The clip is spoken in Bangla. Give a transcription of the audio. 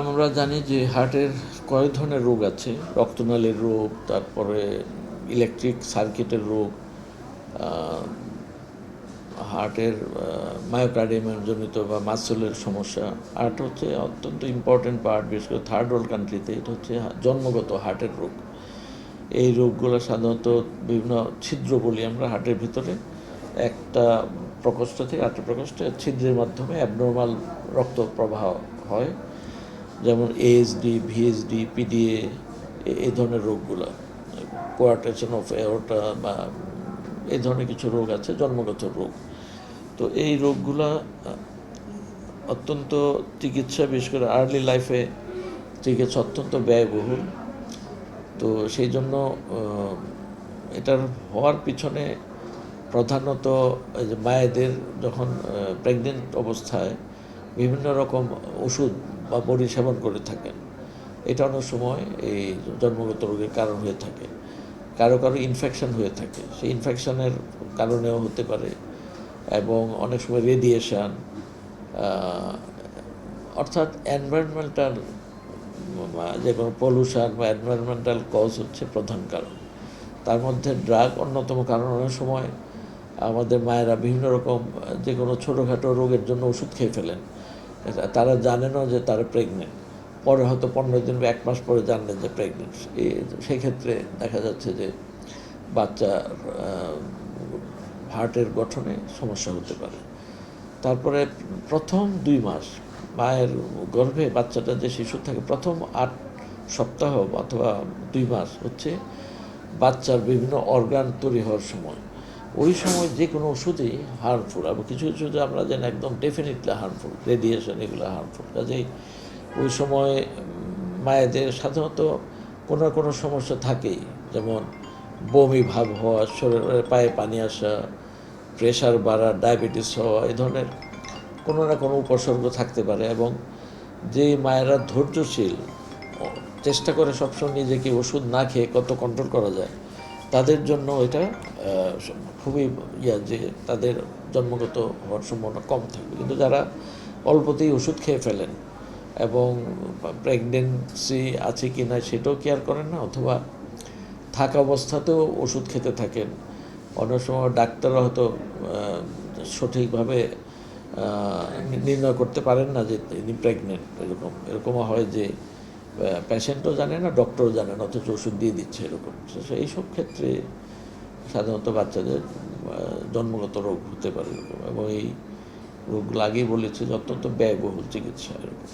আমরা জানি যে হার্টের কয়েক ধরনের রোগ আছে, রক্তনালীর রোগ, তারপরে ইলেকট্রিক সার্কিটের রোগ হার্টের মায়োকার্ডিয়ামের জনিত বা মাসলের সমস্যা। হার্ট হচ্ছে অত্যন্ত ইম্পর্টেন্ট পার্ট বিশেষ করে থার্ড ওয়ার্ল্ড কান্ট্রিতে এটা হচ্ছে জন্মগত হার্টের রোগ। এই রোগগুলো সাধারণত বিভিন্ন ছিদ্র বলি আমরা হার্টের ভিতরে। একটা প্রকোষ্ঠ থেকে আরেকটা প্রকোষ্ঠে ছিদ্রের মাধ্যমে অ্যাবনর্মাল রক্ত প্রবাহ হয়। যেমন এএসডি ভিএসডি পিডিএ এই ধরনের রোগগুলো কোয়ার্টেশন অফ এওটা বা এই ধরনের কিছু রোগ আছে, জন্মগত রোগ। তো এই রোগগুলা, অত্যন্ত চিকিৎসা, বিশেষ করে আর্লি লাইফে চিকিৎসা অত্যন্ত ব্যয়বহুল। তো সেই জন্য এটার হওয়ার পিছনে প্রধানত মায়েদের যখন প্রেগনেন্ট অবস্থায় বিভিন্ন রকম ওষুধ বা বড়ি সেবন করে থাকেন। এটা অনেক সময় এই জন্মগত রোগের কারণ হয়ে থাকে। কারও কারও ইনফেকশন হয়ে থাকে। সেই ইনফেকশনের কারণেও হতে পারে এবং অনেক সময় রেডিয়েশন অর্থাৎ এনভায়রনমেন্টাল যে কোনো পলিউশন বা এনভায়রনমেন্টাল কজ হচ্ছে প্রধান কারণ। তার মধ্যে ড্রাগ অন্যতম কারণ অনেক সময় আমাদের মায়েরা বিভিন্ন রকম যে কোনো ছোটোখাটো রোগের জন্য ওষুধ খেয়ে ফেলেন। তারা জানে না যে তারা প্রেগনেন্ট পরে হয়তো পনেরো দিন বা এক মাস পরে জানলেন যে প্রেগনেন্ট সেই ক্ষেত্রে দেখা যাচ্ছে যে বাচ্চার হার্টের গঠনে সমস্যা হতে পারে। তারপরে প্রথম দুই মাস মায়ের গর্ভে বাচ্চাটা যে শিশু থাকে, প্রথম আট সপ্তাহ অথবা দুই মাস হচ্ছে বাচ্চার বিভিন্ন অর্গান তৈরি হওয়ার সময়। ওই সময় যে কোনো ওষুধই হার্মফুল এবং কিছু কিছু যে আমরা জানি একদম ডেফিনেটলি হার্মফুল রেডিয়েশন এগুলো হার্মফুল কাজেই ওই সময় মায়েদের সাধারণত কোনো না কোনো সমস্যা থাকেই, যেমন বমি ভাব হওয়া, শরীরের পায়ে পানি আসা প্রেশার বাড়া ডায়াবেটিস হওয়া, এ ধরনের কোনো না কোনো উপসর্গ থাকতে পারে এবং যে মায়েরা ধৈর্যশীল চেষ্টা করে সবসময় নিজেকে ওষুধ না খেয়ে কত কন্ট্রোল করা যায় তাদের জন্য এটা খুবই ইয়া যে তাদের জন্মগত হওয়ার সম্ভাবনা কম থাকবে। কিন্তু যারা অল্পতেই ওষুধ খেয়ে ফেলেন এবং প্রেগনেন্সি আছে কি না সেটাও কেয়ার করেন না, অথবা থাকা অবস্থাতেও ওষুধ খেতে থাকেন। অনেক সময় ডাক্তাররা হয়তো সঠিকভাবে নির্ণয় করতে পারেন না যে ইনি প্রেগনেন্ট এরকম। এরকমও হয় যে পেশেন্টও জানে না ডক্টরও জানে না, অথচ ওষুধ দিয়ে দিচ্ছে এরকম। এইসব ক্ষেত্রে সাধারণত বাচ্চাদের জন্মগত রোগ হতে পারে এরকম। এবং এই রোগ লাগে বলেছে যে অত্যন্ত ব্যয়বহুল চিকিৎসা এরকম।